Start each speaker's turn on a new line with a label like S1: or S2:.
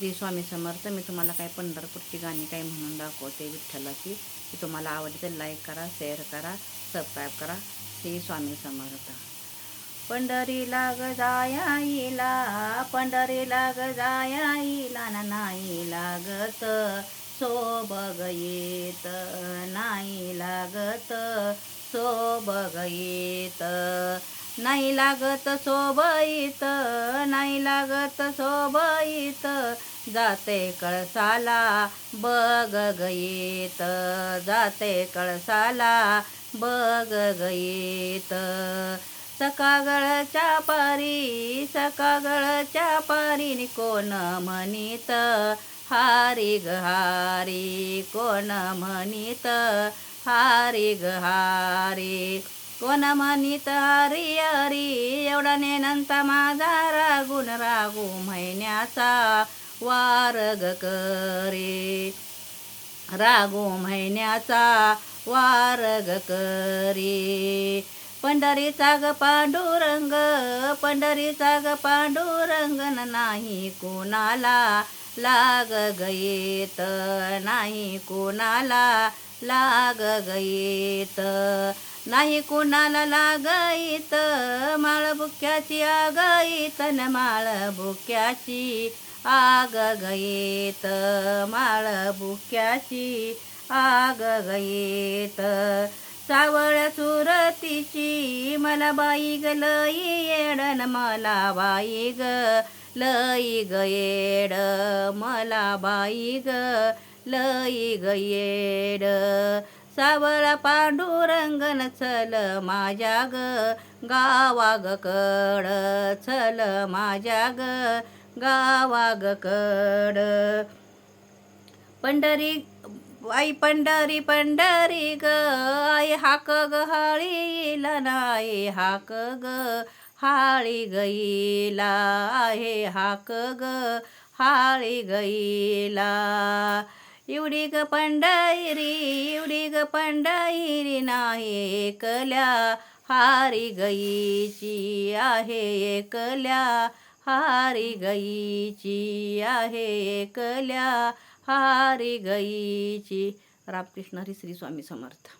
S1: श्री स्वामी समर्थ मी तुम्हाला काय पंढरपूरची गाणी काय म्हणून दाखवते विठ्ठलाची. की तुम्हाला आवडते लाईक करा शेअर करा सबस्क्राईब करा. श्री स्वामी समर्थ. पंढरीला ग जायाईला पंढरीला ग जायाईला ना नाही लागत. सोबग येत नाही लागत. सोबगीत. नाही लागत सोबईत नाही लागत सोबईत जाते कळसाला बग गयेत जाते कळसाला बग गयेत सकागळच्या पारी सकागळच्या पारी कोण म्हणीत? हारी ग हारी कोण म्हणीत? हारी ग हारी. कोण म्हणित हरी हरी एवढा नेनंता माझा रागून रागू महिन्याचा ग करे. रागू महिन्याचा ग करे. पंढरीचा ग पांडू रंग पंढरीचा ग पांडुरंग नाही कोणाला लाग गयेत नाही कोणाला लाग गयेत. नाही कोणाला लागईत माळ बुक्याची आगाईत न माळ बुक्याची आग गयेत. माळ बुक्याची आग गयेत. सावळ सुरतीची मला बाई ग लई येडन मला बाई ग लई ग येड मला बाई ग लई ग येड. सावळा पांडुरंगन चल माझ्या ग गावाग कड चल माझ्या ग गावाग कड. पंढरी आई पंढरी पंढरी ग आई हाक ग हाळीला नाही हाक ग हाळी गईला आहे हाक ग हाळी गईला. एवढी ग पंढरी एवढी ग पंढरी नाही एकल्या हारी गईची आहे एकल्या हारी गईची आहे एकल्या हारी गईची. रामकृष्ण हरी श्री स्वामी समर्थ.